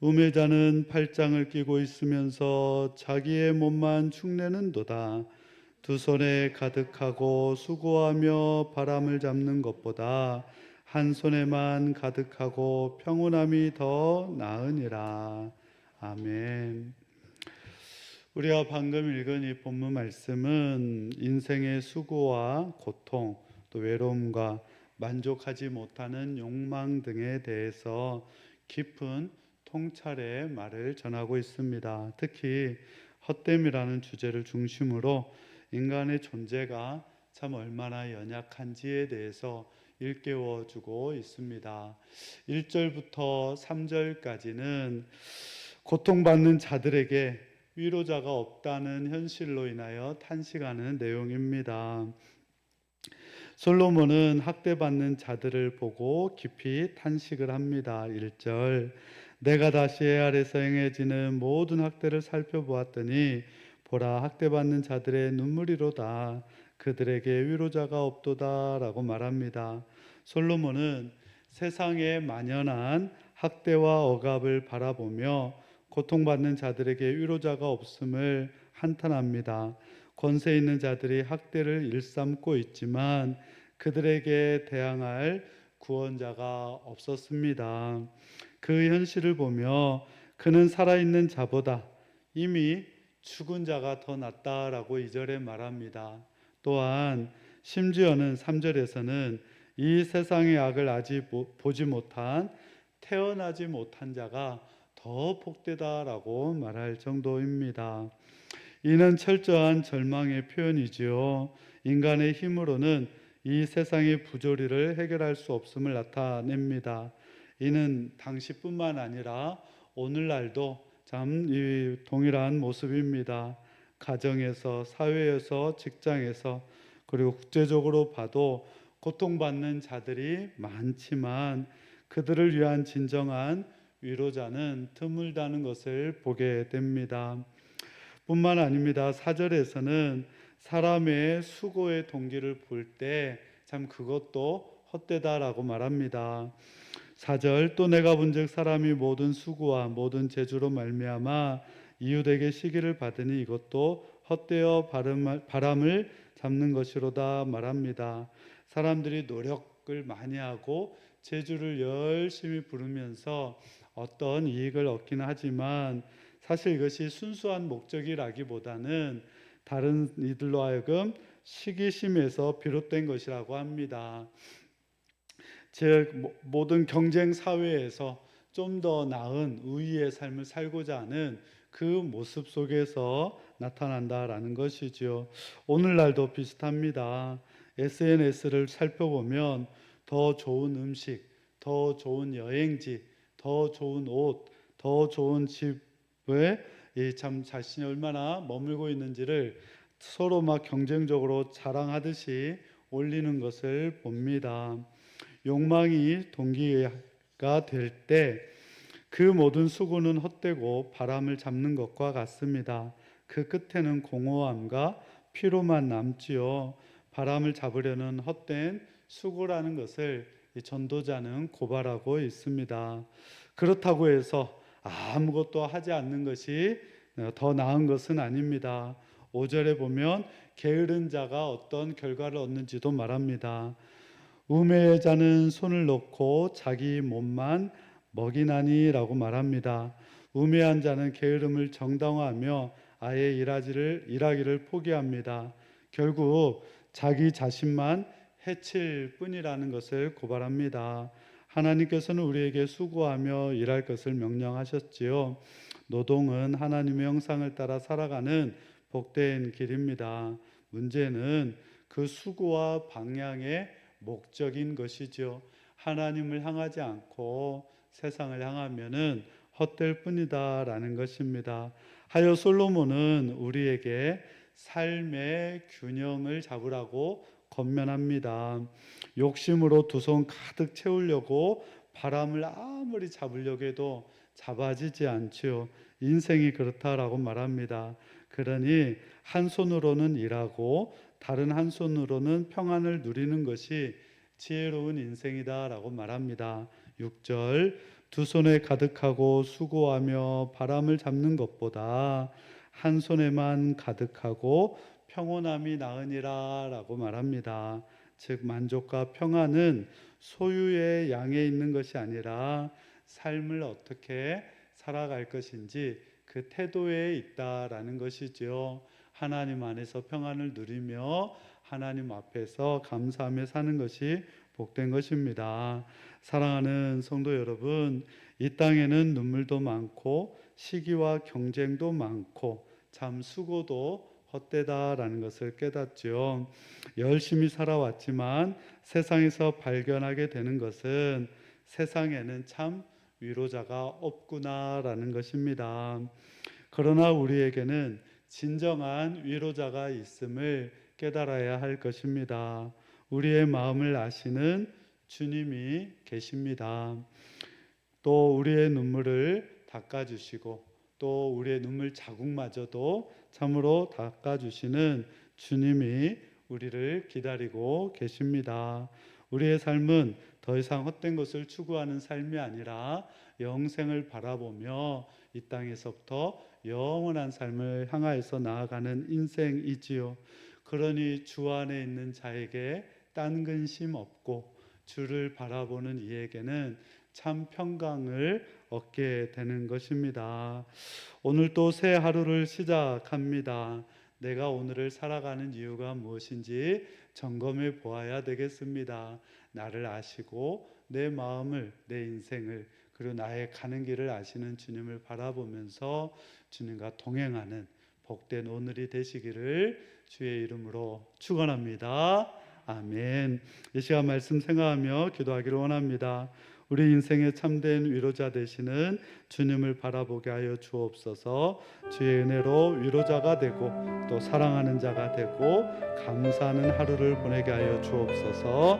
우매자는 팔짱을 끼고 있으면서 자기의 몸만 축내는도다. 두 손에 가득하고 수고하며 바람을 잡는 것보다 한 손에만 가득하고 평온함이 더 나으니라. 아멘. 우리가 방금 읽은 이 본문 말씀은 인생의 수고와 고통, 또 외로움과 만족하지 못하는 욕망 등에 대해서 깊은 통찰의 말을 전하고 있습니다. 특히 헛됨이라는 주제를 중심으로 인간의 존재가 참 얼마나 연약한지에 대해서 일깨워 주고 있습니다. 1절부터 3절까지는 고통받는 자들에게 위로자가 없다는 현실로 인하여 탄식하는 내용입니다. 솔로몬은 학대받는 자들을 보고 깊이 탄식을 합니다. 1절 내가 다시 해 아래서 행해지는 모든 학대를 살펴보았더니 보라 학대받는 자들의 눈물이로다 그들에게 위로자가 없도다라고 말합니다. 솔로몬은 세상에 만연한 학대와 억압을 바라보며 고통받는 자들에게 위로자가 없음을 한탄합니다. 권세 있는 자들이 학대를 일삼고 있지만 그들에게 대항할 구원자가 없었습니다. 그 현실을 보며 그는 살아있는 자보다 이미 죽은 자가 더 낫다라고 이절에 말합니다. 또한 심지어는 3절에서는 이 세상의 악을 아직 보지 못한 태어나지 못한 자가 더 복되다라고 말할 정도입니다. 이는 철저한 절망의 표현이지요. 인간의 힘으로는 이 세상의 부조리를 해결할 수 없음을 나타냅니다. 이는 당시뿐만 아니라 오늘날도 참 동일한 모습입니다. 가정에서, 사회에서, 직장에서, 그리고 국제적으로 봐도 고통받는 자들이 많지만 그들을 위한 진정한 위로자는 드물다는 것을 보게 됩니다. 뿐만 아닙니다. 사절에서는 사람의 수고의 동기를 볼 때 참 그것도 헛되다라고 말합니다. 4절 또 내가 본즉 사람이 모든 수고와 모든 재주로 말미암아 이웃에게 시기를 받으니 이것도 헛되어 바람을 잡는 것이로다 말합니다. 사람들이 노력을 많이 하고 재주를 열심히 부르면서 어떤 이익을 얻기는 하지만 사실 이것이 순수한 목적이라기보다는 다른 이들로 하여금 시기심에서 비롯된 것이라고 합니다. 즉 모든 경쟁 사회에서 좀 더 나은 우위의 삶을 살고자 하는 그 모습 속에서 나타난다라는 것이죠. 오늘날도 비슷합니다. SNS를 살펴보면 더 좋은 음식, 더 좋은 여행지, 더 좋은 옷, 더 좋은 집에 참 자신이 얼마나 머물고 있는지를 서로 막 경쟁적으로 자랑하듯이 올리는 것을 봅니다. 욕망이 동기가 될 때 그 모든 수고는 헛되고 바람을 잡는 것과 같습니다. 그 끝에는 공허함과 피로만 남지요. 바람을 잡으려는 헛된 수고라는 것을 전도자는 고발하고 있습니다. 그렇다고 해서 아무것도 하지 않는 것이 더 나은 것은 아닙니다. 5절에 보면 게으른 자가 어떤 결과를 얻는지도 말합니다. 우매의 자는 손을 놓고 자기 몸만 먹이나니라고 말합니다. 우매한 자는 게으름을 정당화하며 아예 일하기를 일하기를 포기합니다. 결국 자기 자신만 해칠 뿐이라는 것을 고발합니다. 하나님께서는 우리에게 수고하며 일할 것을 명령하셨지요. 노동은 하나님의 형상을 따라 살아가는 복된 길입니다. 문제는 그 수고와 방향의 목적인 것이죠. 하나님을 향하지 않고 세상을 향하면은 헛될 뿐이다라는 것입니다. 하여 솔로몬은 우리에게 삶의 균형을 잡으라고 권면합니다. 욕심으로 두 손 가득 채우려고 바람을 아무리 잡으려고 해도 잡아지지 않지요. 인생이 그렇다라고 말합니다. 그러니 한 손으로는 일하고 다른 한 손으로는 평안을 누리는 것이 지혜로운 인생이다라고 말합니다. 6절 두 손에 가득하고 수고하며 바람을 잡는 것보다 한 손에만 가득하고 평온함이 나으니라라고 말합니다. 즉 만족과 평안은 소유의 양에 있는 것이 아니라 삶을 어떻게 살아갈 것인지 그 태도에 있다라는 것이지요. 하나님 안에서 평안을 누리며 하나님 앞에서 감사하며 사는 것이 복된 것입니다. 사랑하는 성도 여러분, 이 땅에는 눈물도 많고 시기와 경쟁도 많고 참 수고도 헛되다라는 것을 깨닫죠. 열심히 살아왔지만 세상에서 발견하게 되는 것은 세상에는 참 위로자가 없구나라는 것입니다. 그러나 우리에게는 진정한 위로자가 있음을 깨달아야 할 것입니다. 우리의 마음을 아시는 주님이 계십니다. 또 우리의 눈물을 닦아주시고 또 우리의 눈물 자국마저도 참으로 닦아주시는 주님이 우리를 기다리고 계십니다. 우리의 삶은 더 이상 헛된 것을 추구하는 삶이 아니라 영생을 바라보며 이 땅에서부터 영원한 삶을 향하여서 나아가는 인생이지요. 그러니 주 안에 있는 자에게 딴 근심 없고 주를 바라보는 이에게는 참 평강을 얻게 되는 것입니다. 오늘 또 새 하루를 시작합니다. 내가 오늘을 살아가는 이유가 무엇인지 점검해 보아야 되겠습니다. 나를 아시고 내 마음을, 내 인생을, 그리고 나의 가는 길을 아시는 주님을 바라보면서 주님과 동행하는 복된 오늘이 되시기를 주의 이름으로 축원합니다. 아멘. 이 시간 말씀 생각하며 기도하기를 원합니다. 우리 인생의 참된 위로자 되시는 주님을 바라보게 하여 주옵소서. 주의 은혜로 위로자가 되고 또 사랑하는 자가 되고 감사하는 하루를 보내게 하여 주옵소서.